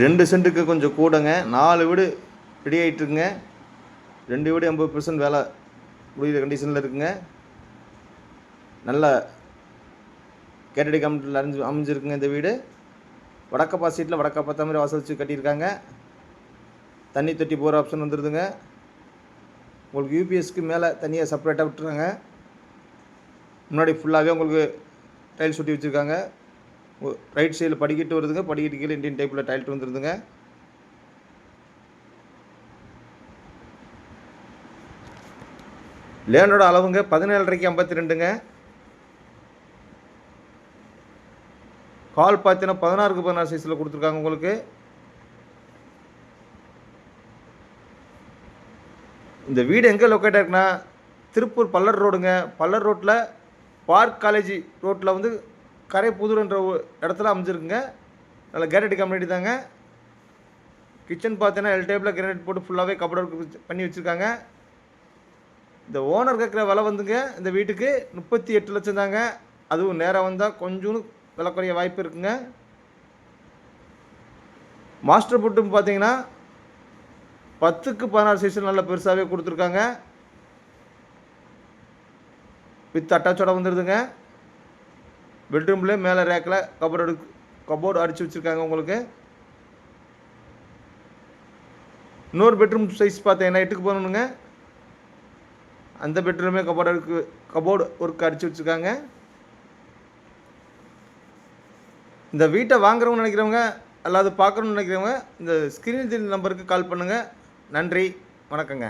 ரெண்டு சென்ட்டுக்கு கொஞ்சம் கூடங்க. நாலு வீடு ரெடி ஆகிட்டுருங்க ரெண்டு வீடு எண்பது பர்சன்ட் வேலை முடிகிற கண்டிஷனில் இருக்குங்க. நல்ல கேட்டடி கமிட்டியில் அரைஞ்சு அமைஞ்சிருக்குங்க இந்த வீடு. வடக்கப்பா சீட்டில் வடக்கா பார்த்த மாதிரி வாசல் வச்சு கட்டியிருக்காங்க. தண்ணி தொட்டி போகிற ஆப்ஷன் வந்துடுதுங்க உங்களுக்கு யூபிஎஸ்க்கு மேலே தனியாக செப்பரேட்டாக விட்டுருக்காங்க முன்னாடி ஃபுல்லாகவே உங்களுக்கு டைல்ஸ் ஒட்டி வச்சுருக்காங்க. ரைட் சைடில் படிக்கட்டு வருதுங்க. படிக்கட்டு கீழே இந்தியன் டைப்பில் டைல்ட் வந்துடுதுங்க லேண்டோட அளவுங்க பதினேழரைக்கு ஐம்பத்தி ரெண்டுங்க கால் பார்த்தீங்கன்னா பதினாறுக்கு பதினாறு சைஸில் கொடுத்துருக்காங்க உங்களுக்கு. இந்த வீடு எங்கே லொக்கேட் இருக்குன்னா திருப்பூர் பல்லர் ரோடுங்க. பல்லர் ரோட்டில் பார்க் காலேஜ் ரோட்டில் வந்து கரை புதுருன்ற ஒரு இடத்துல அமைஞ்சிருக்குங்க. நல்ல கேரட்டி கம்யூனிட்டி தாங்க. கிச்சன் பார்த்தீங்கன்னா எல் டைப்பில் கிரானைட் போட்டு ஃபுல்லாகவே கபோர்டு பண்ணி வச்சுருக்காங்க. இந்த ஓனர் கேட்குற விலை வந்துங்க இந்த வீட்டுக்கு முப்பத்தி எட்டு லட்சம் தாங்க. அதுவும் நேராக வந்தால் கொஞ்சம் விலை குறைய வாய்ப்பு இருக்குங்க. மாஸ்டர் புட்டும் பார்த்தீங்கன்னா பத்துக்கு பதினாறு சைஸில் நல்ல பெருசாகவே கொடுத்துருக்காங்க. வித் அட்டாச்சோட வந்துடுதுங்க பெட்ரூம்லேயே மேலே ரேக்கில் கபோர்டு கபோர்டு அடித்து வச்சுருக்காங்க உங்களுக்கு. இன்னொரு பெட்ரூம் சைஸ் பார்த்தீங்கன்னா எட்டுக்கு போகணுங்க. அந்த பெட்ரூமே கபோர்டு இருக்கு கபோர்டு ஒர்க் அடித்து வச்சுருக்காங்க. இந்த வீட்டை வாங்குறவங்க நினைக்கிறவங்க அல்லாது பார்க்கணுன்னு நினைக்கிறவங்க இந்த ஸ்க்ரீன் நம்பருக்கு கால் பண்ணுங்கள் நன்றி வணக்கங்க.